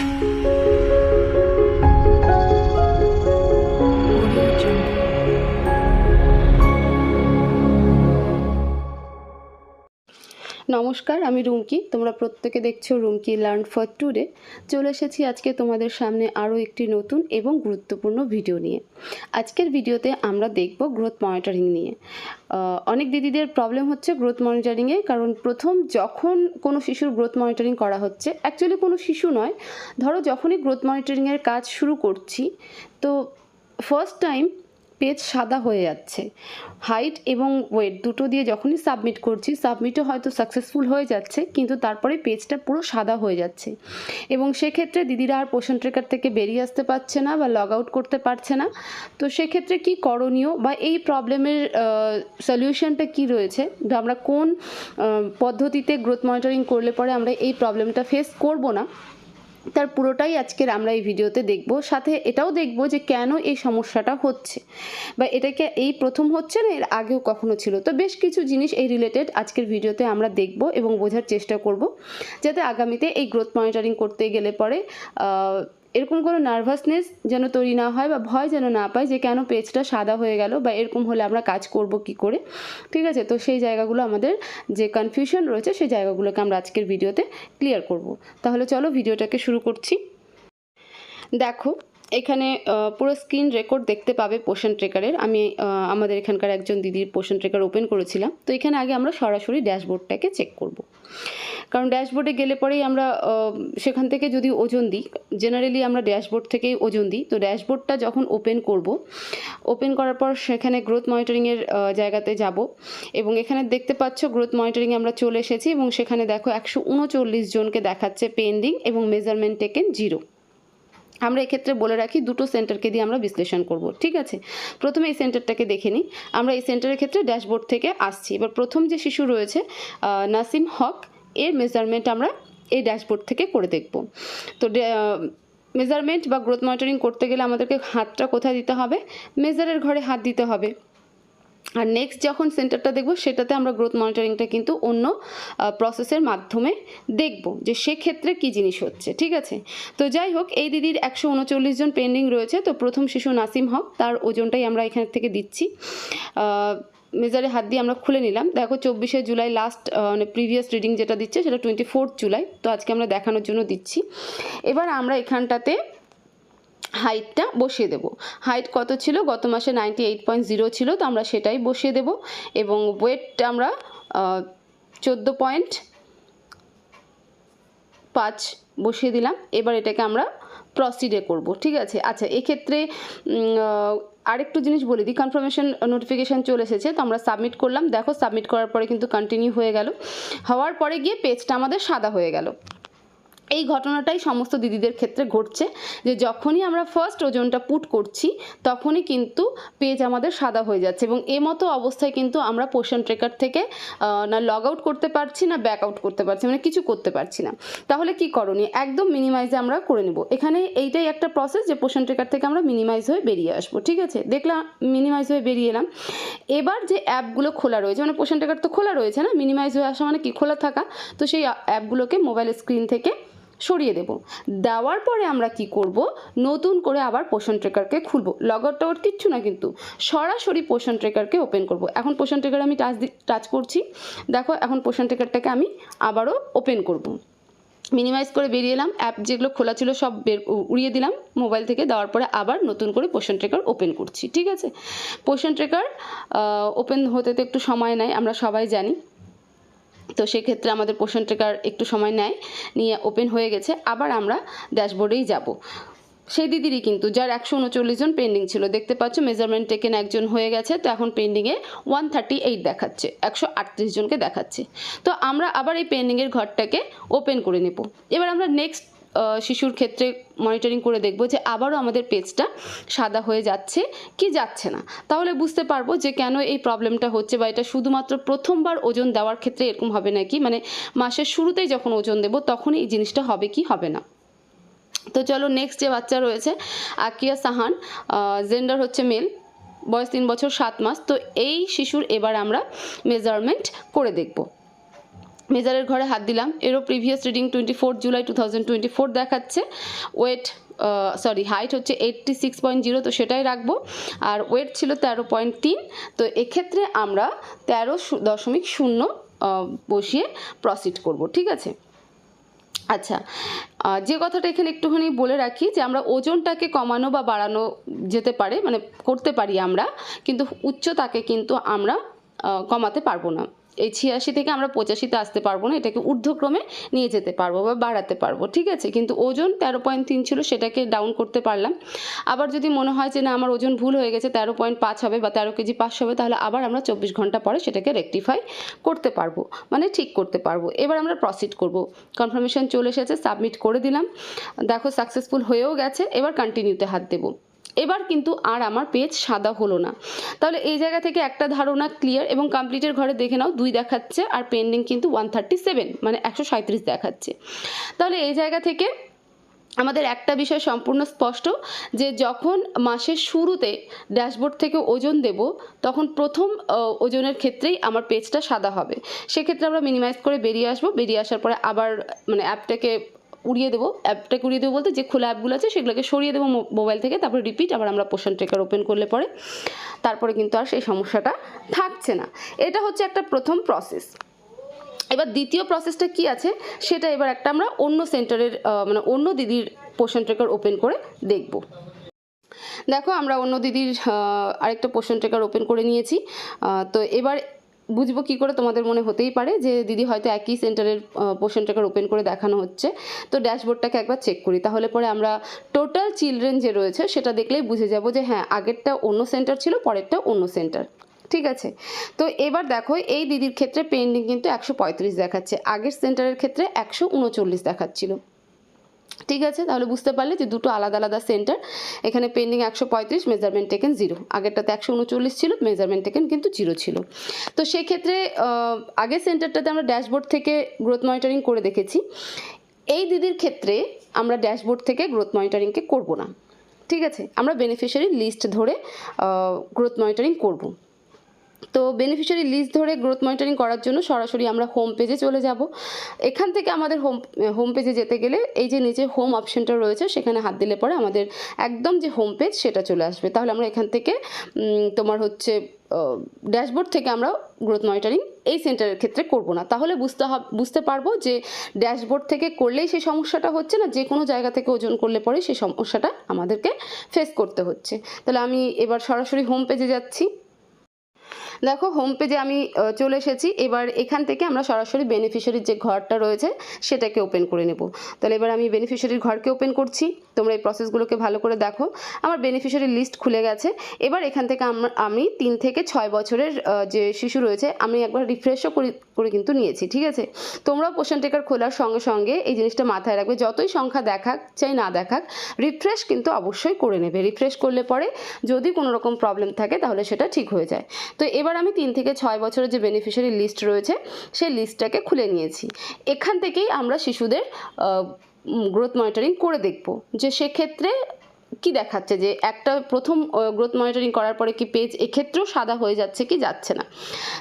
Música নমস্কার, আমি রুমকি। তোমরা প্রত্যেকে দেখছ রুমকি লার্ন ফর টুডে চলে এসেছি আজকে তোমাদের সামনে আরও একটি নতুন এবং গুরুত্বপূর্ণ ভিডিও নিয়ে। আজকের ভিডিওতে আমরা দেখব গ্রোথ মনিটরিং নিয়ে। অনেক দিদিদের প্রবলেম হচ্ছে গ্রোথ মনিটরিংয়ে কারণ প্রথম যখন কোনো শিশুর গ্রোথ মনিটরিং করা হচ্ছে অ্যাকচুয়ালি কোনো শিশু নয়। ধরো যখনই গ্রোথ মনিটরিংয়ের কাজ শুরু করছি, তো ফার্স্ট টাইম পেজ সাদা হয়ে যাচ্ছে। হাইট এবং ওয়েট দুটো দিয়ে যখনই সাবমিট করছি সাবমিটও হয়তো সাকসেসফুল হয়ে যাচ্ছে, কিন্তু তারপরে পেজটা পুরো সাদা হয়ে যাচ্ছে। এবং সেক্ষেত্রে দিদিরা আর পোষণ ট্রেকার থেকে বেরিয়ে আসতে পারছে না বা লগ আউট করতে পারছে না। তো সেক্ষেত্রে কি করণীয় বা এই প্রবলেমের সলিউশনটা কি রয়েছে? বা আমরা কোন পদ্ধতিতে গ্রোথ মনিটরিং করলে পরে আমরা এই প্রবলেমটা ফেস করব না? তার পুরোটাই আজকের আমরা এই ভিডিওতে দেখব। সাথে এটাও দেখব যে কেন এই সমস্যাটা হচ্ছে। বা এটাকে এই প্রথম হচ্ছে না এর আগেও কখনো ছিল? তো বেশ কিছু জিনিস এই রিলেটেড আজকের ভিডিওতে আমরা দেখব এবং বোঝার চেষ্টা করব। যাতে আগামীতে এই গ্রোথ মনিটরিং করতে গেলে পরে এরকম কোনো নার্ভাসনেস যেন তৈরি না হয় বা ভয় যেন না পায় যে কেন পেজটা সাদা হয়ে গেল বা এরকম হলে আমরা কাজ করব কি করে, ঠিক আছে? তো সেই জায়গাগুলো আমাদের যে কনফিউশন রয়েছে সেই জায়গাগুলোকে আমরা আজকের ভিডিওতে ক্লিয়ার করব। তাহলে চলো ভিডিওটাকে শুরু করছি। দেখো, এখানে পুরো স্ক্রিন রেকর্ড দেখতে পাবে পোষণ ট্রেকারের আমি আমাদের এখানকার একজন দিদির পোষণ ট্রেকার ওপেন করেছিলাম। তো এখানে আগে আমরা সরাসরি ড্যাশবোর্ডটাকে চেক করব। কারণ ড্যাশবোর্ডে গেলে পরেই আমরা সেখান থেকে যদি ওজন দিই জেনারেলি আমরা ড্যাশবোর্ড থেকেই ওজন দিই। তো ড্যাশবোর্ডটা যখন ওপেন করব ওপেন করার পর সেখানে গ্রোথ মনিটরিংয়ের জায়গাতে যাব এবং এখানে দেখতে পাচ্ছ গ্রোথ মনিটরিংয়ে আমরা চলে এসেছি এবং সেখানে দেখো একশো উনচল্লিশ জনকে দেখাচ্ছে পেন্ডিং এবং মেজারমেন্ট টেকেন জিরো আমরা এক্ষেত্রে বলে রাখি দুটো সেন্টারকে দিয়ে আমরা বিশ্লেষণ করব, ঠিক আছে? প্রথমে এই সেন্টারটাকে দেখে নিই। আমরা এই সেন্টারের ক্ষেত্রে ড্যাশবোর্ড থেকে আসছি। এবার প্রথম যে শিশু রয়েছে নাসিম হক এর মেজারমেন্ট আমরা এই ড্যাশবোর্ড থেকে করে দেখব। তো মেজারমেন্ট বা গ্রোথ মনিটরিং করতে গেলে আমাদেরকে হাতটা কোথায় দিতে হবে? মেজারের ঘরে হাত দিতে হবে। আর নেক্সট যখন সেন্টারটা দেখব, সেটাতে আমরা গ্রোথ মনিটরিংটা কিন্তু অন্য প্রসেসের মাধ্যমে দেখব যে সেক্ষেত্রে কী জিনিস হচ্ছে, ঠিক আছে? তো যাই হোক, এই দিদির একশো উনচল্লিশ জন পেন্ডিং রয়েছে। তো প্রথম শিশু নাসিম হক, তার ওজনটাই আমরা এখান থেকে দিচ্ছি। মেজারে হাত দিয়ে আমরা খুলে নিলাম। দেখো চব্বিশে জুলাই লাস্ট মানে প্রিভিয়াস রিডিং যেটা দিচ্ছে সেটা টোয়েন্টি ফোর্থ জুলাই। তো আজকে আমরা দেখানোর জন্য দিচ্ছি। এবার আমরা এখানটাতে হাইটটা বসিয়ে দেব। হাইট কত ছিল? গত মাসে নাইনটি এইট পয়েন্ট জিরো ছিল, তো আমরা সেটাই বসিয়ে দেব। এবং ওয়েটটা আমরা চোদ্দ পয়েন্ট পাঁচ বসিয়ে দিলাম। এবার এটাকে আমরা প্রসিডে করব, ঠিক আছে? আচ্ছা এক্ষেত্রে আরেকটু জিনিস বলে দিই কনফার্মেশন নোটিফিকেশান চলে এসেছে, তো আমরা সাবমিট করলাম। দেখো সাবমিট করার পরে কিন্তু কন্টিনিউ হয়ে গেল। হওয়ার পরে গিয়ে পেজটা আমাদের সাদা হয়ে গেল। এই ঘটনাটাই সমস্ত দিদিদের ক্ষেত্রে ঘটছে যে যখনই আমরা ফার্স্ট ওজনটা পুট করছি, তখনই কিন্তু পেজ আমাদের সাদা হয়ে যাচ্ছে এবং এ মতো অবস্থায় কিন্তু আমরা পোষণ ট্রেকার থেকে না লগ আউট করতে পারছি না ব্যাক আউট করতে পারছি মানে কিছু করতে পারছি না। তাহলে কি করণীয়? একদম মিনিমাইজে আমরা করে নেব। এখানে এইটাই একটা প্রসেস যে পোষণ ট্রেকার থেকে আমরা মিনিমাইজ হয়ে বেরিয়ে আসব, ঠিক আছে? দেখলাম মিনিমাইজ হয়ে বেরিয়ে এলাম। এবার যে অ্যাপগুলো খোলা রয়েছে মানে পোষণ ট্রেকার তো খোলা রয়েছে না? মিনিমাইজ হয়ে আসা মানে কি? খোলা থাকা। তো সেই অ্যাপগুলোকে মোবাইল স্ক্রিন থেকে সরিয়ে দেব। দেওয়ার পরে আমরা কি করব? নতুন করে আবার পোষণ ট্রেকারকে খুলবো। লগ আউট কিচ্ছু না কিন্তু। সরাসরি পোষণ ট্রেকারকে ওপেন করব। এখন পোষণ ট্রেকার আমি টাচ টাচ করছি। দেখো, এখন পোষণ ট্রেকারটাকে আমি আবারও ওপেন করব। মিনিমাইজ করে বেরিয়ে এলাম। অ্যাপ যেগুলো খোলা ছিল সব বের উড়িয়ে দিলাম। মোবাইল থেকে দেওয়ার পরে আবার নতুন করে পোষণ ট্রেকার ওপেন করছি। ঠিক আছে? পোষণ ট্রেকার ওপেন হতে তো একটু সময় নেয়, আমরা সবাই জানি। তো সেক্ষেত্রে আমাদের পোষণ ট্রেকার একটু সময় নেয়, নিয়ে ওপেন হয়ে গেছে, আবার আমরা ড্যাশবোর্ডেই যাব। সেই দিদিরই কিন্তু, যার একশো উনচল্লিশ জন পেন্ডিং ছিল, দেখতে পাচ্ছ মেজারমেন্ট টেকেন একজন হয়ে গেছে, তো এখন পেন্ডিংয়ে ওয়ান থার্টি এইট দেখাচ্ছে, একশো আটত্রিশ জনকে দেখাচ্ছে। তো আমরা আবার এই পেন্ডিংয়ের ঘরটাকে ওপেন করে নেব। এবার আমরা নেক্সট শিশুর ক্ষেত্রে মনিটরিং করে দেখব যে আবারও আমাদের পেজটা সাদা হয়ে যাচ্ছে কি যাচ্ছে না। তাহলে বুঝতে পারব যে কেন এই প্রবলেমটা হচ্ছে বা এটা শুধুমাত্র প্রথমবার ওজন দেওয়ার ক্ষেত্রে এরকম হবে নাকি? মানে মাসের শুরুতেই যখন ওজন দেব তখনই এই জিনিসটা হবে কি হবে না? তো চলো নেক্সট যে বাচ্চা রয়েছে, আকিয়া সাহান জেন্ডার হচ্ছে মেল বয়স তিন বছর, সাত মাস। তো এই শিশুর এবার আমরা মেজারমেন্ট করে দেখব। মেজারের ঘরে হাত দিলাম। এরও previous reading twenty four July two thousand twenty four দেখাচ্ছে ওয়েট সরি হাইট হচ্ছে এইটটি সিক্স পয়েন্ট জিরো তো সেটাই রাখব। আর ওয়েট ছিল তেরো পয়েন্ট তিন, তো এক্ষেত্রে আমরা তেরো দশমিক শূন্য বসিয়ে প্রসিড করব, ঠিক আছে? আচ্ছা যে কথাটা এখানে একটুখানি বলে রাখি যে আমরা ওজনটাকে কমানো বা বাড়ানো যেতে পারে মানে করতে পারি আমরা, কিন্তু উচ্চতাকে কিন্তু আমরা কমাতে পারব না। এই ছিয়াশি থেকে আমরা পঁচাশিতে আসতে পারব না, এটাকে ঊর্ধ্বক্রমে নিয়ে যেতে পারব বা বাড়াতে পারব, ঠিক আছে? কিন্তু ওজন তেরো পয়েন্ট তিন ছিল, সেটাকে ডাউন করতে পারলাম। আবার যদি মনে হয় যে না, আমার ওজন ভুল হয়ে গেছে, তেরো পয়েন্ট পাঁচ হবে বা তেরো কেজি পাঁচ হবে, তাহলে আবার আমরা চব্বিশ ঘণ্টা পরে সেটাকে রেকটিফাই করতে পারব মানে ঠিক করতে পারব। এবার আমরা প্রসিড করব। কনফার্মেশন চলে এসেছে সাবমিট করে দিলাম। দেখো সাকসেসফুল হয়েও গেছে, এবার কন্টিনিউতে হাত দেবো। এবার কিন্তু আর আমার পেজ সাদা হলো না। তাহলে এই জায়গা থেকে একটা ধারণা ক্লিয়ার এবং কমপ্লিটের ঘরে দেখে নাও, দুই দেখাচ্ছে আর পেন্ডিং কিন্তু ওয়ান থার্টি সেভেন মানে একশো সাঁত্রিশ দেখাচ্ছে। তাহলে এই জায়গা থেকে আমাদের একটা বিষয় সম্পূর্ণ স্পষ্ট, যে যখন মাসের শুরুতে ড্যাশবোর্ড থেকে ওজন দেব, তখন প্রথম ওজনের ক্ষেত্রেই আমার পেজটা সাদা হবে। সেক্ষেত্রে আমরা মিনিমাইজ করে বেরিয়ে আসব। বেরিয়ে আসার পরে আবার মানে অ্যাপটাকে উড়িয়ে দেবো, অ্যাপটাকে উড়িয়ে দেবো বলতে যে খোলা অ্যাপগুলো আছে সেগুলোকে সরিয়ে দেবো মোবাইল থেকে, তারপরে রিপিট, আবার আমরা পোষণ ট্রেকার ওপেন করলে পরে। তারপরে কিন্তু আর সেই সমস্যাটা থাকছে না। এটা হচ্ছে একটা প্রথম প্রসেস এবার দ্বিতীয় প্রসেসটা কি আছে, সেটা এবার একটা আমরা অন্য সেন্টারের মানে অন্য দিদির পোষণ ট্রেকার ওপেন করে দেখব। দেখো, আমরা অন্য দিদির আরেকটা পোষণ ট্রেকার ওপেন করে নিয়েছি। তো এবার বুঝব কি করে তোমাদের মনে হতেই পারে যে দিদি হয়তো একই সেন্টারের ট্রেকার ওপেন করে দেখানো হচ্ছে। তো ড্যাশবোর্ডটাকে একবার চেক করি, তাহলে পরে আমরা টোটাল চিলড্রেন যে রয়েছে সেটা দেখলেই বুঝে যাব যে হ্যাঁ আগেরটা অন্য সেন্টার ছিল, পরেরটা অন্য সেন্টার ঠিক আছে? তো এবার দেখো, এই দিদির ক্ষেত্রে পেন্ডিং কিন্তু একশো পঁয়ত্রিশ দেখাচ্ছে, আগের সেন্টারের ক্ষেত্রে একশো উনচল্লিশ দেখাচ্ছিল। ঠিক আছে? তাহলে বুঝতে পারলে যে দুটো আলাদা আলাদা সেন্টার এখানে পেন্ডিং একশো পঁয়ত্রিশ মেজারমেন্ট টেকেন জিরো আগেরটাতে একশো উনচল্লিশ ছিল মেজারমেন্ট টেকেন কিন্তু জিরো ছিল। তো সেক্ষেত্রে আগের সেন্টারটাতে আমরা ড্যাশবোর্ড থেকে গ্রোথ মনিটরিং করে দেখেছি। এই দিদির ক্ষেত্রে আমরা ড্যাশবোর্ড থেকে গ্রোথ মনিটরিংকে করব না। ঠিক আছে? আমরা বেনিফিশিয়ারি লিস্ট ধরে গ্রোথ মনিটরিং করব। তো বেনিফিশিয়ারি লিস্ট ধরে গ্রোথ মনিটরিং করার জন্য সরাসরি আমরা হোম পেজে চলে যাব। এখান থেকে আমাদের হোম হোম পেজে যেতে গেলে এই যে নিচে হোম অপশনটা রয়েছে, সেখানে হাত দিলে পরে আমাদের একদম যে হোম পেজ সেটা চলে আসবে। তাহলে আমরা এখান থেকে তোমার হচ্ছে ড্যাশবোর্ড থেকে আমরা গ্রোথ মনিটরিং এই সেন্টারের ক্ষেত্রে করব না। তাহলে বুঝতে হব, বুঝতে পারব যে ড্যাশবোর্ড থেকে করলেই সেই সমস্যাটা হচ্ছে না, যে কোনো জায়গা থেকে ওজন করলে পরে সেই সমস্যাটা আমাদেরকে ফেস করতে হচ্ছে। তাহলে আমি এবার সরাসরি হোম পেজে যাচ্ছি। দেখো হোম পেজে আমি চলে এসেছি। এবার এখান থেকে আমরা সরাসরি বেনিফিশিয়ারির যে ঘরটা রয়েছে, সেটাকে ওপেন করে নেব। তাহলে এবার আমি বেনিফিশিয়ারির ঘরকে ওপেন করছি। তোমরা এই প্রসেসগুলোকে ভালো করে দেখো। আমার বেনিফিশিয়ারির লিস্ট খুলে গেছে। এবার এখান থেকে আম- তিন থেকে ছয় বছরের যে শিশু রয়েছে, আমি একবার রিফ্রেশও করে কিন্তু নিয়েছি, ঠিক আছে? তোমরাও পোষণ টেকার খোলার সঙ্গে সঙ্গে এই জিনিসটা মাথায় রাখবে। যতই সংখ্যা দেখাক চাই না দেখাক রিফ্রেশ কিন্তু অবশ্যই করে নেবে। রিফ্রেশ করলে পরে যদি কোনো রকম প্রবলেম থাকে, তাহলে সেটা ঠিক হয়ে যায়। তো এবার আমি তিন থেকে ছয় বছরের যে বেনিফিশিয়ারি লিস্ট রয়েছে, সেই লিস্টটাকে খুলে নিয়েছি। এখান থেকেই আমরা শিশুদের গ্রোথ মনিটরিং করে দেখব যে সেক্ষেত্রে কি দেখাচ্ছে, যে একটা প্রথম গ্রোথ মনিটরিং করার পরে কি পেজ এক্ষেত্রেও সাদা হয়ে যাচ্ছে কি যাচ্ছে না।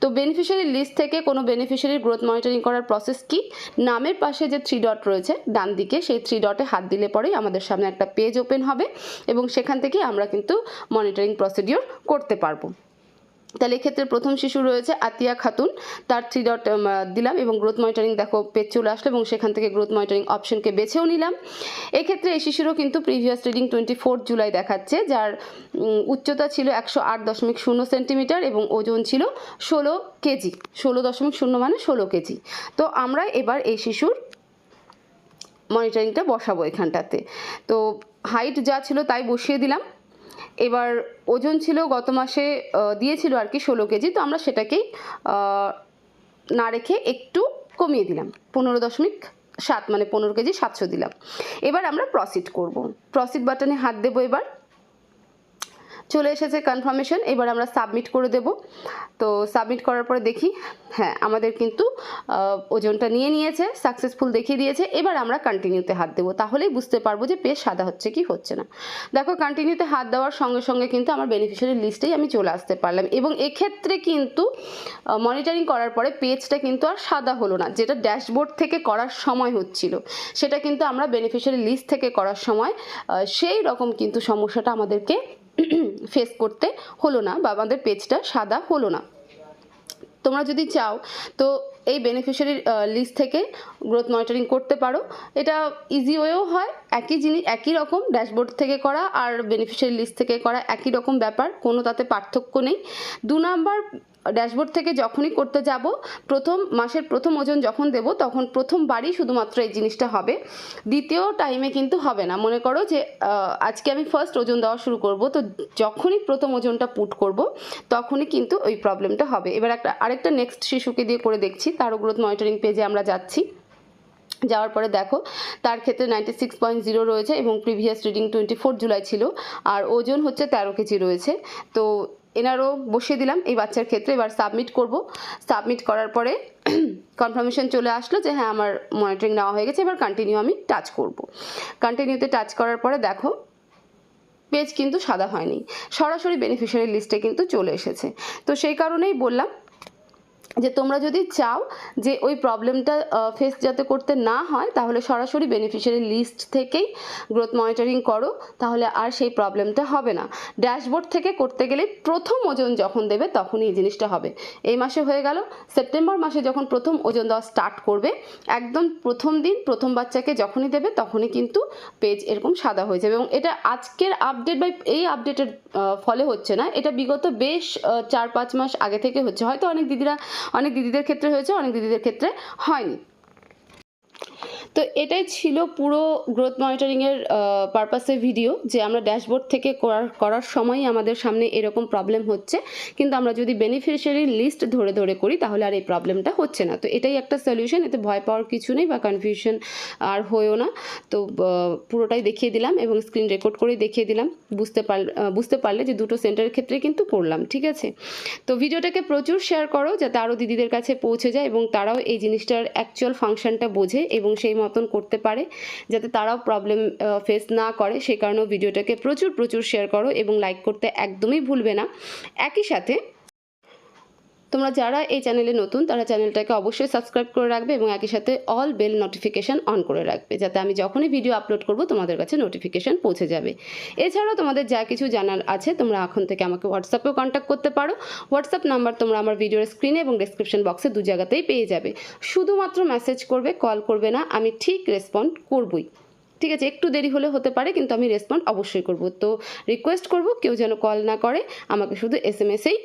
তো বেনিফিশিয়ারি লিস্ট থেকে কোনো বেনিফিশিয়ারির গ্রোথ মনিটরিং করার প্রসেস কি? নামের পাশে যে থ্রি ডট রয়েছে, ডান দিকে সেই থ্রি ডটে হাত দিলে পরেই আমাদের সামনে একটা পেজ ওপেন হবে এবং সেখান থেকে আমরা কিন্তু মনিটরিং প্রসিডিওর করতে পারব। তাহলে এক্ষেত্রে প্রথম শিশু রয়েছে আতিয়া খাতুন। তার থ্রি ডট দিলাম এবং গ্রোথ মনিটরিং দেখো, পেজ চলে আসলো এবং সেখান থেকে গ্রোথ মনিটরিং অপশনকে বেছেও নিলাম। এক্ষেত্রে এই শিশুরও কিন্তু প্রিভিয়াস রিডিং টোয়েন্টি জুলাই দেখাচ্ছে, যার উচ্চতা ছিল একশো আট দশমিক শূন্য সেন্টিমিটার এবং ওজন ছিল ষোলো কেজি। ষোলো দশমিক শূন্য মানে ষোলো কেজি। তো আমরা এবার এই শিশুর মনিটরিংটা বসাবো এখানটাতে। তো হাইট যা ছিল তাই বসিয়ে দিলাম। এবার ওজন ছিল গত মাসে দিয়েছিল আর কি ষোলো কেজি, তো আমরা সেটাকেই না রেখে একটু কমিয়ে দিলাম। পনেরো দশমিক সাত মানে পনেরো কেজি সাতশো দিলাম। এবার আমরা প্রসিড করব। প্রসিড বাটনে হাত দেবো এবার। চলে এসেছে কনফার্মেশন এবার আমরা সাবমিট করে দেব। তো সাবমিট করার পরে দেখি হ্যাঁ আমাদের কিন্তু ওজনটা নিয়ে নিয়েছে সাকসেসফুল দেখিয়ে দিয়েছে, এবার আমরা কন্টিনিউতে হাত দেবো। তাহলেই বুঝতে পারব যে পেজ সাদা হচ্ছে কি হচ্ছে না। দেখো কন্টিনিউতে হাত দেওয়ার সঙ্গে সঙ্গে কিন্তু আমার বেনিফিশিয়ারি লিস্টেই আমি চলে আসতে পারলাম এবং এক্ষেত্রে কিন্তু মনিটরিং করার পরে পেজটা কিন্তু আর সাদা হলো না, যেটা ড্যাশবোর্ড থেকে করার সময় হচ্ছিল। সেটা কিন্তু আমরা বেনিফিশিয়ারি লিস্ট থেকে করার সময় সেই রকম কিন্তু সমস্যাটা আমাদেরকে ফেস করতে হলো না বা আমাদের পেজটা সাদা হলো না। তোমরা যদি চাও, তো এই বেনিফিশিয়ারি লিস্ট থেকে গ্রোথ মনিটরিং করতে পারো। এটা ইজি ওয়েও হয়, একই জিনিস, একই রকম ড্যাশবোর্ড থেকে করা আর বেনিফিশিয়ারি লিস্ট থেকে করা একই রকম ব্যাপার, কোনো তাতে পার্থক্য নেই। দু নাম্বার ড্যাশবোর্ড থেকে যখনই করতে যাব, প্রথম মাসের প্রথম ওজন যখন দেব, তখন প্রথমবারই শুধুমাত্র এই জিনিসটা হবে। দ্বিতীয় টাইমে কিন্তু হবে না। মনে করো যে আজকে আমি ফার্স্ট ওজন দেওয়া শুরু করব, তো যখনই প্রথম ওজনটা পুট করব, তখনই কিন্তু ওই প্রবলেমটা হবে। এবার একটা, আরেকটা নেক্সট শিশুকে দিয়ে করে দেখছি তারও গ্রোথ মনিটরিং পেজে আমরা যাচ্ছি। যাওয়ার পরে দেখো, তার ক্ষেত্রে নাইনটি সিক্স পয়েন্ট জিরো রয়েছে এবং previous reading twenty four July ছিল, আর ওজন হচ্ছে তেরো কেজি রয়েছে। তো এনারও বসিয়ে দিলাম এই বাচ্চার ক্ষেত্রে। এবার সাবমিট করব। সাবমিট করার পরে কনফার্মেশন চলে আসলো যে হ্যাঁ আমার মনিটরিং নেওয়া হয়ে গেছে। এবার কন্টিনিউ আমি টাচ করব। কন্টিনিউতে টাচ করার পরে দেখো পেজ কিন্তু সাদা হয়নি। সরাসরি বেনিফিশিয়ারি লিস্টে কিন্তু চলে এসেছে। তো সেই কারণেই বললাম যে তোমরা যদি চাও যে ওই প্রবলেমটা ফেস যাতে করতে না হয়, তাহলে সরাসরি বেনিফিশিয়ারি লিস্ট থেকেই গ্রোথ মনিটরিং করো, তাহলে আর সেই প্রবলেমটা হবে না। ড্যাশবোর্ড থেকে করতে গেলে প্রথম ওজন যখন দেবে, তখনই এই জিনিসটা হবে। এই মাসে হয়ে গেল, সেপ্টেম্বর মাসে যখন প্রথম ওজন দেওয়া স্টার্ট করবে, একদম প্রথম দিন প্রথম বাচ্চাকে যখনই দেবে, তখনই কিন্তু পেজ এরকম সাদা হয়ে যাবে। এবং এটা আজকের আপডেট বা এই আপডেটের ফলে হচ্ছে না, এটা বিগত বেশ চার পাঁচ মাস আগে থেকে হচ্ছে। হয়তো অনেক দিদিরা অনেক দিদিদের ক্ষেত্রে হয়েছে অনেক দিদিদের ক্ষেত্রে হয়নি। তো এটাই ছিল পুরো গ্রোথ মনিটরিংয়ের পারপাসের ভিডিও যে আমরা ড্যাশবোর্ড থেকে করার করার সময়ই আমাদের সামনে এরকম প্রবলেম হচ্ছে। কিন্তু আমরা যদি বেনিফিশিয়ারি লিস্ট ধরে ধরে করি, তাহলে আর এই প্রবলেমটা হচ্ছে না। তো এটাই একটা সলিউশন এতে ভয় পাওয়ার কিছু নেই বা কনফিউশন আর হয়েও না। তো পুরোটাই দেখিয়ে দিলাম এবং স্ক্রিন রেকর্ড করেই দেখিয়ে দিলাম। বুঝতে পার বুঝতে পারলে যে দুটো সেন্টারের ক্ষেত্রে কিন্তু করলাম, ঠিক আছে? তো ভিডিওটাকে প্রচুর শেয়ার করো, যাতে আরও দিদিদের কাছে পৌঁছে যায় এবং তারাও এই জিনিসটার অ্যাকচুয়াল ফাংশনটা বোঝে এবং সেই মতন করতে পারে, যাতে তারাও প্রবলেম ফেস না করে। সেই কারণেও ভিডিওটাকে প্রচুর প্রচুর শেয়ার করো এবং লাইক করতে একদমই ভুলবে না। একই সাথে তোমরা যারা এই চ্যানেলে নতুন, তারা চ্যানেলটাকে অবশ্যই সাবস্ক্রাইব করে রাখবে এবং একই সাথে অল বেল নোটিফিকেশান অন করে রাখবে, যাতে আমি যখনই ভিডিও আপলোড করব, তোমাদের কাছে নোটিফিকেশান পৌঁছে যাবে। এছাড়াও তোমাদের যা কিছু জানার আছে, তোমরা এখন থেকে আমাকে হোয়াটসঅ্যাপেও কন্ট্যাক্ট করতে পারো। হোয়াটসঅ্যাপ নাম্বার তোমরা আমার ভিডিওর স্ক্রিনে এবং ডেসক্রিপশন বক্সে দু জায়গাতেই পেয়ে যাবে। শুধুমাত্র মেসেজ করবে কল করবে না, আমি ঠিক রেসপন্ড করবই। ঠিক আছে, একটু দেরি হলে হতে পারে, কিন্তু আমি রেসপন্ড অবশ্যই করব। তো রিকোয়েস্ট করব, কেউ যেন কল না করে, আমাকে শুধু এস এম এসেই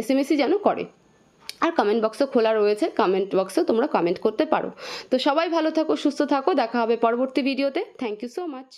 এস এম এসি যেন করে। আর কমেন্ট বক্সও খোলা রয়েছে। কমেন্ট বক্সেও তোমরা কমেন্ট করতে পারো। তো সবাই ভালো থাকো, সুস্থ থাকো। দেখা হবে পরবর্তী ভিডিওতে থ্যাংক ইউ সো মাচ